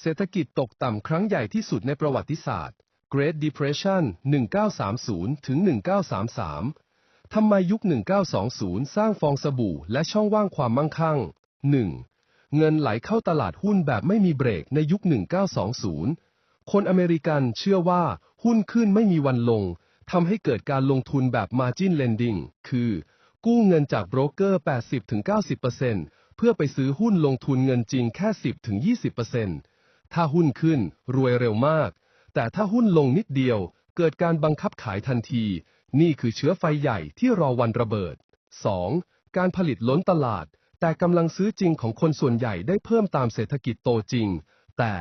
เศรษฐกิจตกต่ำครั้งใหญ่ที่สุดในประวัติศาสตร์ Great Depression 1930 ถึง 1933 ทำไมยุค 1920 สร้างฟองสบู่และช่องว่างความมั่งคั่ง 1. เงินไหลเข้าตลาดหุ้นแบบไม่มีเบรกในยุค 1920 คนอเมริกันเชื่อว่าหุ้นขึ้นไม่มีวันลง ทำให้เกิดการลงทุนแบบ Margin Lending คือ กู้เงินจากโบรกเกอร์ 80-90%เพื่อไปซื้อหุ้นลงทุนเงินจริงแค่ 10-20% ถ้าหุ้นขึ้น รวยเร็วมาก แต่ถ้าหุ้นลงนิดเดียว เกิดการบังคับขายทันที นี่คือเชื้อไฟใหญ่ที่รอวันระเบิด 2. การผลิตล้นตลาด แต่กำลังซื้อจริงของคนส่วนใหญ่ได้เพิ่มตามเศรษฐกิจโตจริง แต่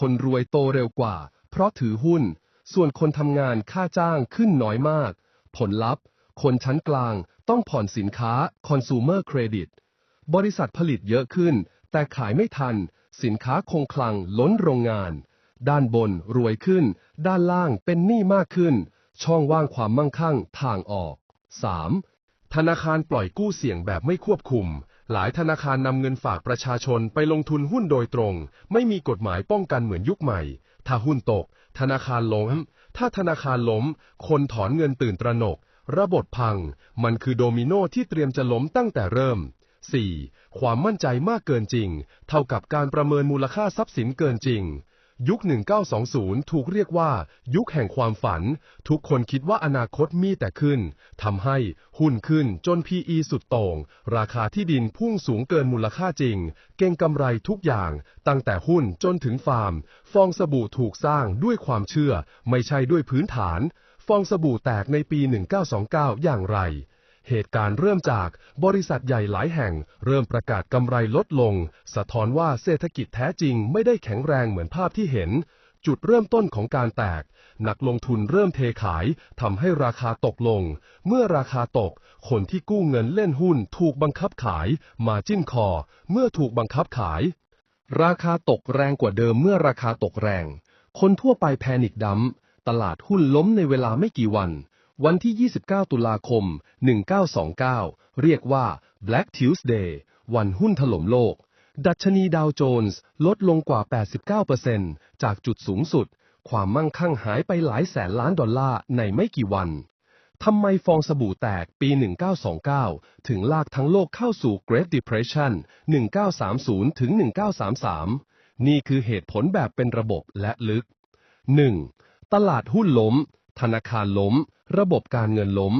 คนรวยโตเร็วกว่า เพราะถือหุ้น ส่วนคนทำงานค่าจ้างขึ้นน้อยมาก ผลลัพธ์ คนชั้นกลางต้องผ่อนสินค้า consumer credit บริษัทผลิตเยอะขึ้น แต่ขายไม่ทัน สินค้าคงคลังล้นโรงงาน ด้านบนรวยขึ้น ด้านล่างเป็นหนี้มากขึ้น ช่องว่างความมั่งคั่งทางออก 3. ธนาคารปล่อยกู้เสี่ยงแบบไม่ควบคุม หลายธนาคารนำเงินฝากประชาชนไปลงทุนหุ้นโดยตรง ไม่มีกฎหมายป้องกันเหมือนยุคใหม่ ถ้าหุ้นตก ธนาคารล้ม ถ้าธนาคารล้ม คนถอนเงินตื่นตระหนก ระบบพัง มันคือโดมิโนที่เตรียมจะล้มตั้งแต่เริ่ม 4. ความมั่นใจมากเกินจริง เท่ากับการประเมินมูลค่าทรัพย์สินเกินจริง ยุค 1920 ถูกเรียกว่า ยุคแห่งความฝัน ทุกคนคิดว่าอนาคตมีแต่ขึ้น ทำให้หุ้นขึ้นจน PE สุดโต่ง ราคาที่ดินพุ่งสูงเกินมูลค่าจริง เก่งกำไรทุกอย่าง ตั้งแต่หุ้นจนถึงฟาร์ม ฟองสบู่ถูกสร้างด้วยความเชื่อ ไม่ใช่ด้วยพื้นฐาน ฟองสบู่แตกในปี 1929 อย่างไร เหตุการณ์เริ่มจากบริษัทใหญ่หลายแห่ง เริ่มประกาศกำไรลดลง สะท้อนว่าเศรษฐกิจแท้จริงไม่ได้แข็งแรงเหมือนภาพที่เห็น จุดเริ่มต้นของการแตก นักลงทุนเริ่มเทขายทำให้ราคาตกลง เมื่อราคาตก คนที่กู้เงินเล่นหุ้นถูกบังคับขาย มาจิ้นคอ เมื่อถูกบังคับขาย ราคาตกแรงกว่าเดิมเมื่อราคาตกแรง คนทั่วไปแพนิคดัมตลาดหุ้นล้มในเวลาไม่กี่วัน วันที่ 29 ตุลาคม 1929 เรียกว่า Black Tuesday วันหุ้นถล่มโลก ดัชนีดาวโจนส์ลดลงกว่า 89%จากจุดสูงสุด ความมั่งคั่งหายไปหลายแสนล้านดอลลาร์ในไม่กี่วัน ทำไมฟองสบู่แตกปี 1929 ถึงลากทั้งโลกเข้าสู่ Great Depression 1930 ถึง 1933 นี่คือเหตุผลแบบเป็นระบบและลึก 1. ตลาดหุ้นล้ม ธนาคารล้ม ระบบการเงินล้ม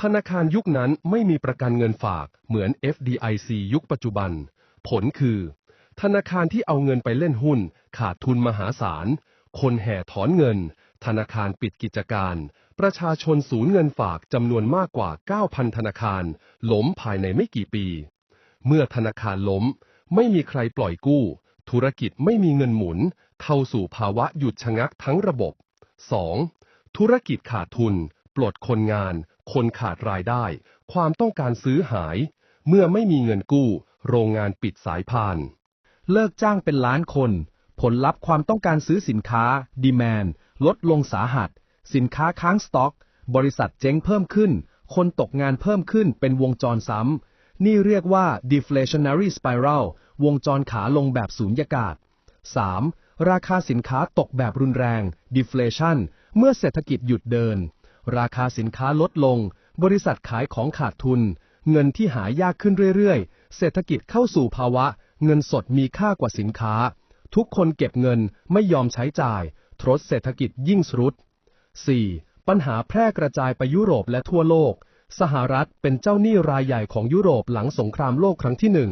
ธนาคารยุคนั้นไม่มีประกันเงินฝากเหมือน FDIC ยุคปัจจุบัน ผลคือ ธนาคารที่เอาเงินไปเล่นหุ้น ขาดทุนมหาศาล คนแห่ถอนเงิน ธนาคารปิดกิจการ ประชาชนสูญเงินฝากจำนวนมากกว่า 9,000 ธนาคาร ล้มภายในไม่กี่ปี เมื่อธนาคารล้ม ไม่มีใครปล่อยกู้ ธุรกิจไม่มีเงินหมุน เข้าสู่ภาวะหยุดชะงักทั้งระบบ 2. ธุรกิจขาดทุน ปลดคนงาน คนขาดรายได้ ความต้องการซื้อหาย เมื่อไม่มีเงินกู้ โรงงานปิดสายพาน เลิกจ้างเป็นล้านคน ผลลัพธ์ความต้องการซื้อสินค้า ดีแมนลดลงสาหัส สินค้าค้างสต็อก บริษัทเจ๊งเพิ่มขึ้น คนตกงานเพิ่มขึ้นเป็นวงจรซ้ำ นี่เรียกว่า deflationary spiral วงจรขาลงแบบสูญญากาศ 3. ราคาสินค้าตกแบบรุนแรง deflation เมื่อเศรษฐกิจหยุดเดิน ราคาสินค้าลดลง บริษัทขายของขาดทุน เงินที่หายากขึ้นเรื่อยๆ เศรษฐกิจเข้าสู่ภาวะ เงินสดมีค่ากว่าสินค้า ทุกคนเก็บเงินไม่ยอมใช้จ่าย ทรสเศรษฐกิจยิ่งสรุด 4. ปัญหาแพร่กระจายไปยุโรปและทั่วโลก สหรัฐเป็นเจ้าหนี้รายใหญ่ของยุโรปหลังสงครามโลกครั้งที่หนึ่ง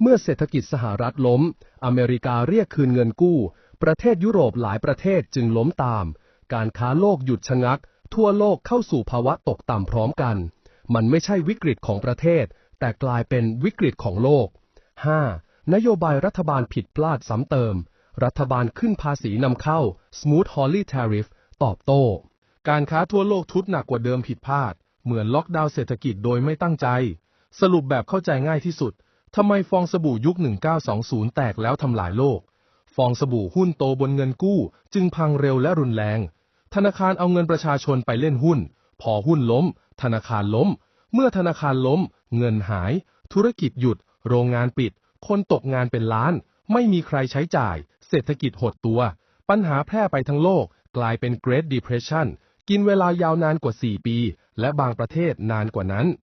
เมื่อเศรษฐกิจสหรัฐล้ม อเมริกาเรียกคืนเงินกู้ ประเทศยุโรปหลายประเทศจึงล้มตาม การค้าโลกหยุดชะงัก ทั่วโลกเข้าสู่ภาวะตกต่ำพร้อมกัน มันไม่ใช่วิกฤตของประเทศ แต่กลายเป็นวิกฤตของโลก 5. นโยบายรัฐบาลผิดพลาดซ้ำเติม รัฐบาลขึ้นภาษีนำเข้า Smooth Hawley Tariff ตอบโต้ การค้าทั่วโลกทุดหนักกว่าเดิมผิดพลาด เหมือนล็อกดาวน์เศรษฐกิจโดยไม่ตั้งใจ สรุปแบบเข้าใจง่ายที่สุดทำไมฟองสบู่ยุค 1920 แตกแล้วทำลายโลก ฟองสบู่หุ้นโตบนเงินกู้ จึงพังเร็วและรุนแรง ธนาคารเอาเงินประชาชนไปเล่นหุ้น พอหุ้นล้ม ธนาคารล้ม เมื่อธนาคารล้ม เงินหาย ธุรกิจหยุด โรงงานปิด คนตกงานเป็นล้าน ไม่มีใครใช้จ่าย เศรษฐกิจหดตัว ปัญหาแพร่ไปทั้งโลก กลายเป็น Great Depression กินเวลายาวนานกว่า 4 ปี และบางประเทศนานกว่านั้น